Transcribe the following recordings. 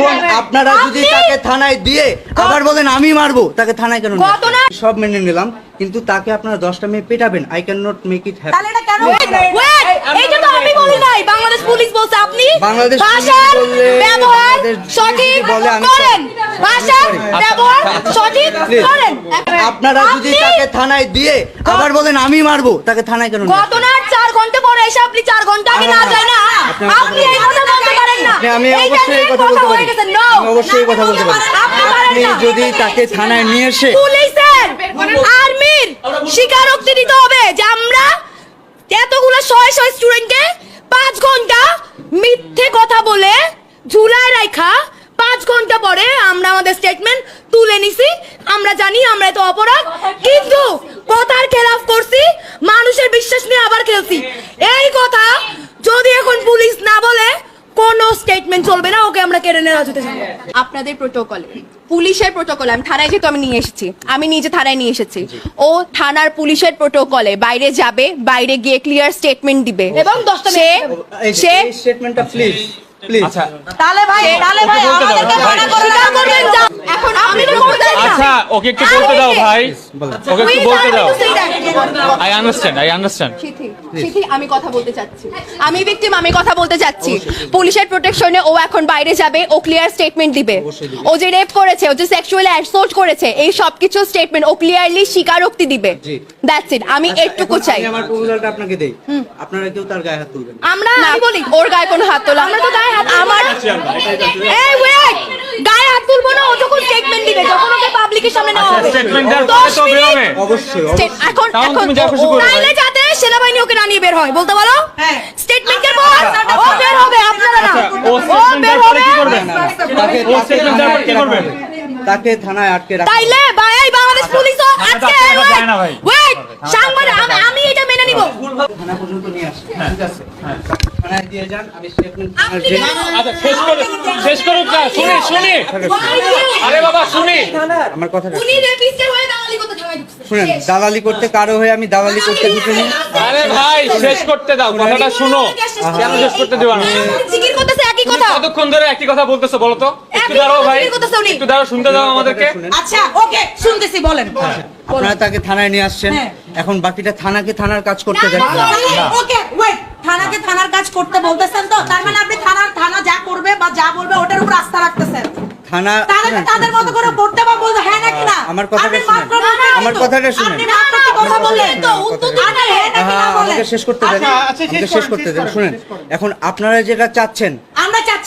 এখন আপনারা যদি তাকে থানায় দিয়ে আবার বলেন আমি মারবো তাকে থানায় কেন? সব মেনে নিলাম কিন্তু তাকে আপনারা দশটা মেয়ে পেটাবেন। I can not make it happy Bangladesh police বলছে আপনি বাংলাদেশ ব্যবহার সঠিক করেন। আপনারা যদি তাকে থানায় দিয়ে আবার বলেন আমি মারবো তাকে থানায় কেন ঘটনার চার ঘণ্টা পরে এসে আপনি চার ঘণ্টা আগে না যায় না? আপনি- আপনি এই কথা বলতে পারেন না আপনি- আমি অবশ্যই কথা বলতে পারি। আমি অবশ্যই কথা বলতে পারি। আপনি। যদি তাকে থানায় নিয়ে এসে পুলিশের আর্মির স্বীকারোক্তি দিতে হবে যে আমরা এতগুলো শয়ে শয়ে স্টুডেন্টকে পাঁচ ঘণ্টা মিথ্যে কথা বলে ঝুলায় রাখা পাঁচ ঘণ্টা পরে আমরা আমাদের স্টেটমেন্ট তুলে নিছি। আমরা জানি আমরা এত অপরাধ কিন্তু কথার খেলাফ করছি মানুষের বিশ্বাস নিয়ে আবার খেলছি। এই কথা যদি এখন পুলিশ না বলে কোনো স্টেটমেন্ট চলবে না ওকে আমরা কেড়ে নেওয়া যেতে যাব আপনাদের প্রোটোকল পুলিশের প্রোটোকল আমি থানায় যেহেতু আমি নিয়ে এসেছি আমি নিজে থানায় নিয়ে এসেছি। ও থানার পুলিশের প্রোটোকলে বাইরে যাবে বাইরে গিয়ে ক্লিয়ার স্টেটমেন্ট দিবে। এবং দশটা সে সে স্টেটমেন্টটা প্লিজ প্লিজ আচ্ছা। তাহলে ভাই তাহলে ভাই আমাদেরকে। মানা করে করবেন যা এখন আমি তো বলতে চাই আচ্ছা ওকে একটু বলতে দাও ভাই। ওকে একটু বলতে দাও. আই আন্ডারস্ট্যান্ড আই আন্ডারস্ট্যান্ড আমি কথা বলতে চাচ্ছি। আমি ভিকটিম আমি কথা বলতে চাচ্ছি। পুলিশের প্রোটেকশনে ও এখন বাইরে যাবে ও ক্লিয়ার স্টেটমেন্ট দিবে। ও যে রেপ করেছে ও যে সেক্সুয়ালি অ্যাসল্ট করেছে এই সব কিছু স্টেটমেন্ট ও ক্লিয়ারলি স্বীকারোক্তি দিবে। দ্যাটস ইট আমি এটুকু চাই। আমার প্রপোজালটা আপনাকে দেই। আপনারা কেউ তার গায়ে হাত তুলবেন আমরা আমি বলি। ওর গায়ে কোনো হাত তোলা আমরা তো গায়ে হাত আমার এই ওয়েট গায়ে হাত তুলবো না ও যখন স্টেটমেন্ট দিবে যখন ওকে পাবলিকের সামনে নেওয়া হবে দশ মিনিট। বেরোবে অবশ্যই State- অবশ্যই। এখন এখন তুমি যা খুশি ও- করো। তাইলে যাতে সেনাবাহিনী ওকে না নিয়ে বের হয় বলতে পারো হ্যাঁ। স্টেটমেন্টের পর ও বের হবে আপনারা না ও বের হবে তাকে ও থানায় পর কি আটকে রাখা করবেন? তাকে থানায় আটকে রাখা তাইলে ভাই বাংলাদেশ পুলিশ আজকে আটকে রাখা যায় না ভাই। ওয়েট সাংবাদিক আমি- থানা পর্যন্ত নিয়ে আসবে ঠিক আছে? থানায় দিয়ে যান আমি স্টেটমেন্ট আচ্ছা শেষ করো শেষ করো না শুনি শুনি। আরে বাবা শুনি। আমার কথাটা উনি রেপিস্টের হয়ে দালালি করতে ঢাকায় শুনেন দালালি করতে কারও হয়ে আমি দালালি করতে ঢুকিনি আরে ভাই শেষ করতে দাও কথাটা শুনো। কেন শেষ করতে দিবা না? জিকির করতেছে একই কথা। কতক্ষণ ধরে একই কথা বলতেছো বলো তো? একটু দাঁড়াও ভাই জিজ্ঞেস করতেছে উনি। একটু দাঁড়াও শুনতে দাও আমাদেরকে। আচ্ছা ওকে শুনতেছি বলেন। আপনারা তাকে থানায় নিয়ে আসছেন। হ্যাঁ। এখন বাকিটা থানাকে থানার কাজ করতে দেন। ওকে ওয়েট থানাকে থানার কাজ করতে বলতেছেন তো? তার মানে আপনি থানার থানা যা করবে বা যা বলবে ওটার উপর আস্থা রাখতেছেন? থানা তাদের মতো করে করতে বা বলতে হ্যাঁ নাকি না? আমার কথাটা শুনেন। আমার কথাটা শুনেন। আপনি কথা বললেন? তো উত্তর কথাটা হ্যাঁ নাকি না বলেন? আমাকে শেষ করতে দেন। আমাকে শেষ করতে দেন। শুনেন। এখন আপনারা যেটা চাচ্ছেন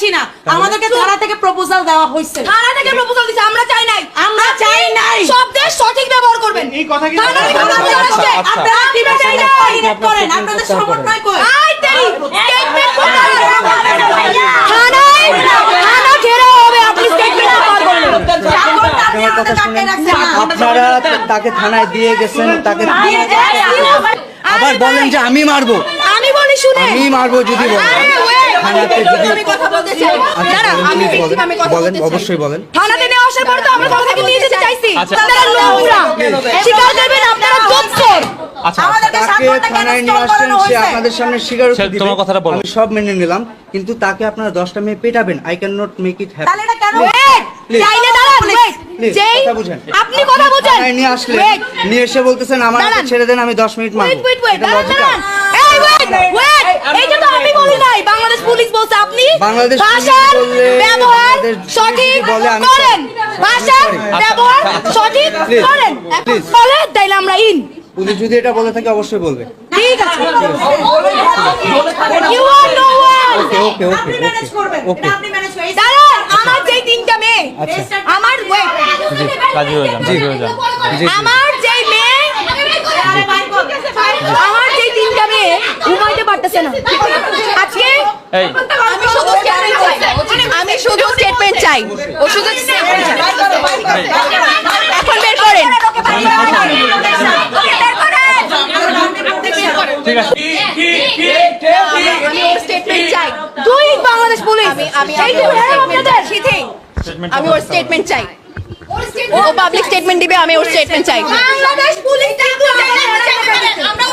চাচ্ছি না। আমাদেরকে থানা থেকে প্রপোজাল দেওয়া হয়েছে থানা থেকে প্রপোজাল দিছে আমরা চাই নাই। আমরা চাই নাই। শব্দের সঠিক ব্যবহার করবেন। এই কথা কি থানা থেকে প্রপোজাল আসছে আচ্ছা। আপনারা কীভাবে চাই এটা করেন? আপনাদের সমন্বয় কই আই তেরি স্টেটমেন্ট থানায় থানা ঘেরাও হবে আপনি স্টেটমেন্ট করবেন। আপনারা তাকে থানায় দিয়ে গেছেন তাকে আবার বলেন যে আমি মারবো। আমি বলি শুনে। আমি মারবো যদি বলেন। থানাতে যদি আমি কথা বলতে চাই। আচ্ছা, দাঁড়া আমি please আমি কথা বলতে চাই অবশ্যই বলেন। থানাতে নিয়ে আসার পর তো আমরা কথা নিয়ে যেতে চাইছি আচ্ছা। আপনারা নোংরা স্বীকার করবেন আপনারা যোগ্যর আচ্ছা ঘণ্টা নিয়ে আসছেন সে আপনাদের সামনে স্বীকারোক্তি সে তোমার কথাটা বলো। আমি সব মেনে নিলাম কিন্তু তাকে আপনারা দশটা মেয়ে পেটাবেন। I can not make it happy তাহলে এটা কেন? চাইলে দাঁড়ান যেই বুঝেন। আপনি কথা বুঝেন। নিয়ে আসলে নিয়ে এসে বলতেছেন আমার ছেড়ে দেন আমি দশ মিনিট ওয়েট মারবো এটা logical? দাঁড়ান এই ওয়েট ওয়েট এইটা তো আমি বলি নাই। বাংলাদেশ পুলিশ বলছে আপনি বাংলাদেশ ভাষার ব্যবহার সঠিক যদি করেন। ভাষার ব্যবহার সঠিক Please. করেন বলে তাইলে আমরা ইন পুলিশ যদি এটা বলে থাকে অবশ্যই বলবে। ঠিক আছে। You are no one okay okay okay আপনি ম্যানেজ করবেন। ওকে এটা আপনি ম্যানেজ করে দাঁড়ান আমার যেই তিনটা মেয়ে আচ্ছা। আমার ওয়েট রাজি হয়ে যান রাজি হয়ে যান। জি, জি। আমার যেই মেয়ে আমার তিনটা মেয়ে ঘুমাইতে পারতেছে না। আজকে আমি শুধু স্টেটমেন্ট চাই। আমি শুধু স্টেটমেন্ট চাই। ও শুধু এখন বের করেন। ঠিক আছে। আমি ওর স্টেটমেন্ট চাই। দুই বাংলাদেশ পুলিশ। আমি আমি এই যে ম্যাডাম আপনাদের। আমি ওর স্টেটমেন্ট চাই। ও পাবলিক স্টেটমেন্ট দিবে আমি ওর স্টেটমেন্ট চাই। বাংলাদেশ পুলিশ আমরা